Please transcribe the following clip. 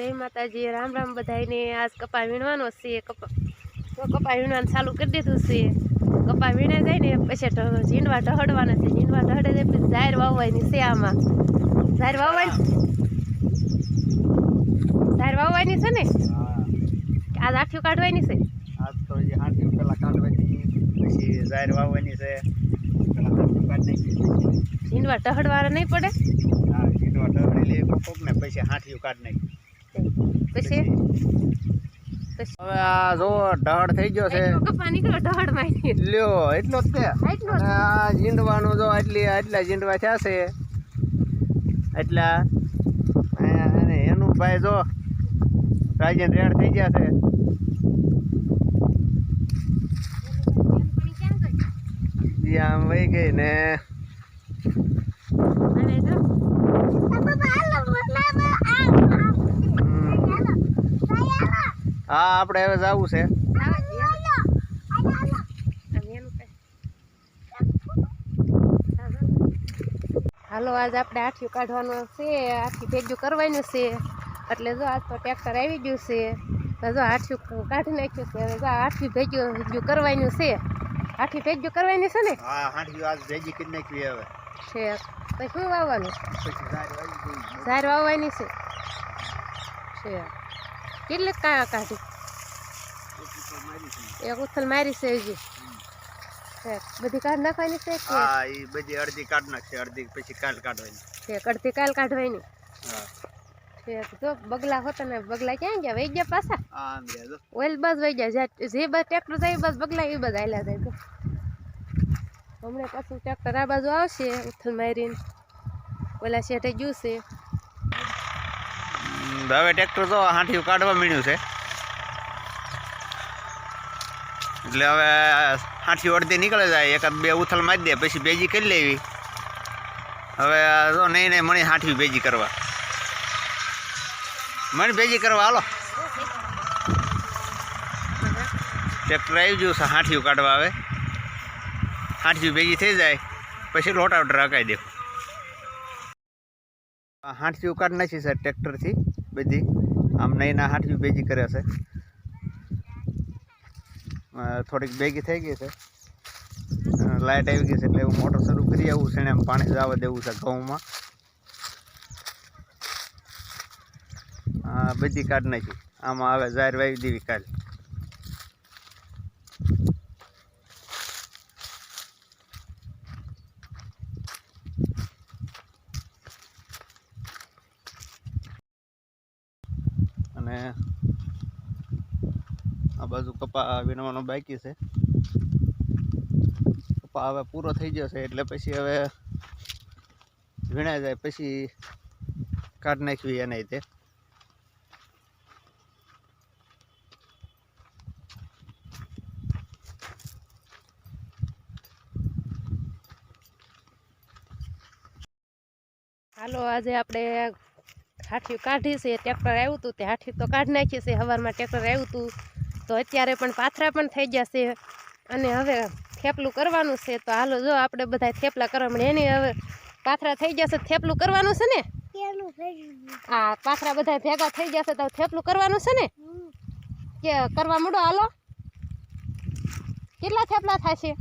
જય માતાજી રામ રામ બધાને આજ કપા વીણવાનો છે. કપા તો કપા વીણવાનું ચાલુ કરી દીધું છે. કપા વીણે જાય ને પછી ઝીંડવા ઢહડવાના છે. ઝીંડવા ઢહડે જાય પછી ઝાર વાવવાની છે આમાં. ઝાર વાવવાની ઝાર વાવવાની છે ને? આજ આઠિયું કાઢવાની છે? આજ તો પેલા કાઢવાની પછી ઝાર વાવવાની છે. ઝીંડવા ઢહડવાના નહીં પડે? હા ઝીંડવા ઢવળી લે કોક ને પછી હાંઠીયું કાઢ નાખી. પછી? હવે આ જો ઢાળ થઈ ગયો છે. લ્યો એટલો જ તે આ ઝીંડવાનું જો આટલી આટલા ઝીંડવા થયા છે. એટલા. અને એનું ભાઈ જો રાજન રેડ થઈ ગયા છે. આમ વહી ગઈ ને. અને જો. હા આપણે હવે જવું છે. હાલો આજ આપણે આઠિયું કાઢવાનું છે. આઠી ભેગું કરવાનું છે. એટલે જો આજ તો ટ્રેક્ટર આવી ગયું છે. તો જો આઠિયું કાઢી નાખ્યું છે. હવે જો આઠી ભેગું ભેગું કરવાનું છે. આઠી ભેગું કરવાની છે ને? હા હાંઠી આજ ભેજી કરી નાખવી હવે. છે. તો શું વાવવાનું? પછી ઝાડ ઝાર વાવવાની છે. છે. કેટલી કા કાઢી? એક ઉથલ મારી છે હજી. બધી કાઢ નાખવાની છે કે? હા એ બધી અડધી કાઢ નાખશે અડધી પછી કાલ કાઢવાની. છે અડધી કાલ કાઢવાની. હા. છે જો બગલા હોતા ને બગલા ક્યાં ગયા? વહી ગયા પાછા? આમ રહ્યા ઓઇલ બસ વહી ગયા. જે બસ ટ્રેક્ટર જાય બસ બગલા એ બધા આયલા જાય તો હમણાં પાછું ટ્રેક્ટર આ બાજુ આવશે ઉથલ મારીને. ઓલા શેઠે ગયું છે. હવે ટ્રેક્ટર તો હાંઠિયું કાઢવા મળ્યું છે. એટલે હવે આઠથી અડધી નીકળે જાય, એકાદ બે ઉથલ મારી દે, પછી ભેજી કરી લેવી. હવે તો નહીં નહીં મને હાંઠિયું ભેજી કરવા. મણી ભેજી કરવા, હાલો. ટ્રેક્ટર આવી ગયું છે, હાંઠિયું કાઢવા આવે હાંઠિયું ભેગી થઈ જાય, પછી લોટાવટર હકાઈ દે હાંઠિયું કાઢ નાખી છે ટ્રેક્ટરથી બધી. આમ નહીંના હાંઠિયું ભેગી કરે છે. થોડીક ભેગી થઈ ગઈ છે. લાઇટ આવી ગઈ છે એટલે હું મોટર શરૂ કરી આવું છે ને એમ પાણી જવા દેવું છે ઘઉંમાં. બધી કાઢ નાખી. આમાં હવે જાહેર વાવી દેવી કાલ અને આ બાજુ કપા વીણવાનો બાકી છે. કપા હવે પૂરો થઈ ગયો છે એટલે પછી હવે વીણાઈ જાય, પછી કાઢ નાખવી એને તે. હાલો, આજે આપણે હાઠિયું કાઢી છે, ટ્રેક્ટર આવ્યું હતું તે હાઠી તો કાઢી નાખીએ છીએ સવારમાં ટ્રેક્ટર આવ્યું હતું. તો અત્યારે પણ પાથરા પણ થઈ ગયા છે. અને હવે થેપલું કરવાનું છે. તો હાલો જો આપણે બધા થેપલા કરવા મળે એની હવે પાથરા થઈ ગયા છે. થેપલું કરવાનું છે ને? આ પાથરા બધા ભેગા થઈ ગયા છે. તો થેપલું કરવાનું છે ને? કે કરવા મળો હાલો? કેટલા થેપલા થશે?